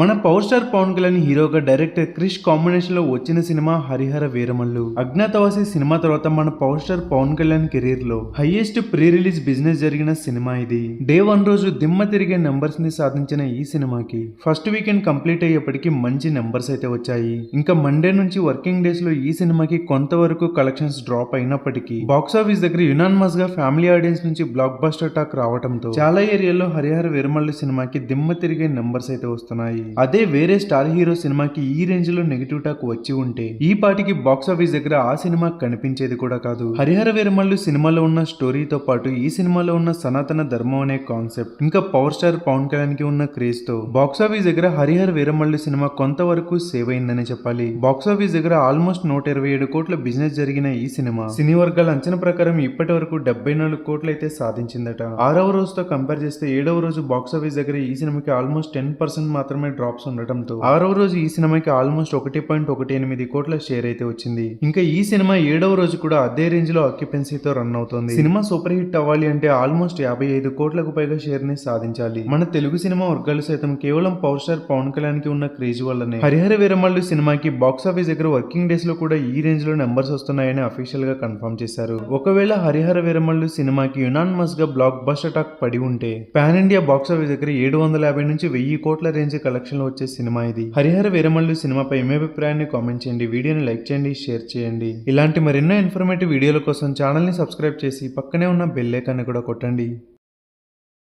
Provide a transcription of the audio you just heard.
మన power star Pawan Kalyan హీరోగా director Krish కాంబినేషన్లో వచ్చిన సినిమా హరిహర వీరమల్లు. అజ్ఞాతవాసి సినిమా తర్వాత మన పవర్ స్టార్ పవన్ కళ్యాణ్ కెరీర్లో హైయెస్ట్ ప్రీ రిలీజ్ బిజినెస్ జరిగిన సినిమా ఇది. డే వన్ రోజు దిమ్మ తిరిగే నెంబర్స్ని సాధించిన ఈ సినిమాకి ఫస్ట్ వీకెండ్ కంప్లీట్ అయ్యేప్పటికీ మంచి నెంబర్స్ అయితే వచ్చాయి. ఇంకా మండే నుంచి వర్కింగ్ డేస్లో ఈ సినిమాకి కొంతవరకు కలెక్షన్స్ డ్రాప్ అయినప్పటికీ బాక్స్ ఆఫీస్ దగ్గర యునాన్మస్గా ఫ్యామిలీ ఆడియన్స్ నుంచి బ్లాక్ బస్టర్ టాక్ రావడంతో చాలా ఏరియాలో హరిహర వీరమల్లు సినిమాకి దిమ్మ తిరిగే నెంబర్స్ అయితే వస్తున్నాయి. Hmm. అదే వేరే స్టార్ హీరో సినిమాకి ఈ రేంజ్లో నెగిటివ్ టాక్ వచ్చి ఉంటే ఈ పాటికి బాక్స్ ఆఫీస్ దగ్గర ఆ సినిమా కనిపించేది కూడా కాదు. హరిహర వీరమల్లు సినిమాలో ఉన్న స్టోరీతో పాటు ఈ సినిమాలో ఉన్న సనాతన ధర్మం అనే కాన్సెప్ట్ ఇంకా పవర్ స్టార్ పవన్ కళ్యాణ్కి ఉన్న క్రేజ్తో బాక్స్ ఆఫీస్ దగ్గర హరిహర వీరమల్లు సినిమా కొంతవరకు సేవ్ అయిందని చెప్పాలి. బాక్స్ ఆఫీస్ దగ్గర ఆల్మోస్ట్ నూట ఇరవై ఏడు కోట్ల బిజినెస్ జరిగిన ఈ సినిమా సినీ వర్గాల అంచనా ప్రకారం ఇప్పటి వరకు డెబ్బై నాలుగు కోట్లు అయితే సాధించిందట. ఆరవ రోజుతో కంపేర్ చేస్తే ఏడవ రోజు బాక్స్ ఆఫీస్ దగ్గర ఈ సినిమాకి ఆల్మోస్ట్ టెన్ పర్సెంట్ మాత్రమే డ్రాప్స్ ఉండటంతో ఆరవ రోజు ఈ సినిమాకి ఆల్మోస్ట్ ఒకటి పాయింట్ ఒకటి ఎనిమిది కోట్ల షేర్ అయితే వచ్చింది. ఇంకా ఈ సినిమా ఏడవ రోజు కూడా అదే రేంజ్లో అక్యుపెన్సీతో రన్ అవుతుంది. సినిమా సూపర్ హిట్ అవ్వాలి అంటే ఆల్మోస్ట్ యాభై ఐదు కోట్లకు పైగా షేర్ని సాధించాలి. మన తెలుగు సినిమా వర్గాలు సైతం కేవలం పవర్ స్టార్ పవన్ కళ్యాణ్కి ఉన్న క్రేజ్ వల్లనే. హరిహర వీరమల్లు సినిమాకి బాక్స్ ఆఫీస్ దగ్గర వర్కింగ్ డేస్లో కూడా ఈ రేంజ్లో నెంబర్స్ వస్తున్నాయని అఫీషియల్గా కన్ఫర్మ్ చేశారు. ఒకవేళ హరిహర వీరమల్లు సినిమాకి యునాన్మస్గా బ్లాక్ బస్టర్ టాక్ పడి ఉంటే పాన్ ఇండియా బాక్స్ ఆఫీస్ దగ్గర ఏడు వందల యాభై నుంచి వెయ్యి కోట్ల రేంజ్ కలెక్ట్ లో వచ్చే సినిమా ఇది. హరిహర వీరమల్లు సినిమాపై మీ అభిప్రాయాన్ని కామెంట్ చేయండి వీడియోని లైక్ చేయండి షేర్ చేయండి. ఇలాంటి మరెన్నో ఇన్ఫర్మేటివ్ వీడియోల కోసం ఛానల్ని సబ్స్క్రైబ్ చేసి పక్కనే ఉన్న బెల్ ఐకాన్ని కూడా కొట్టండి.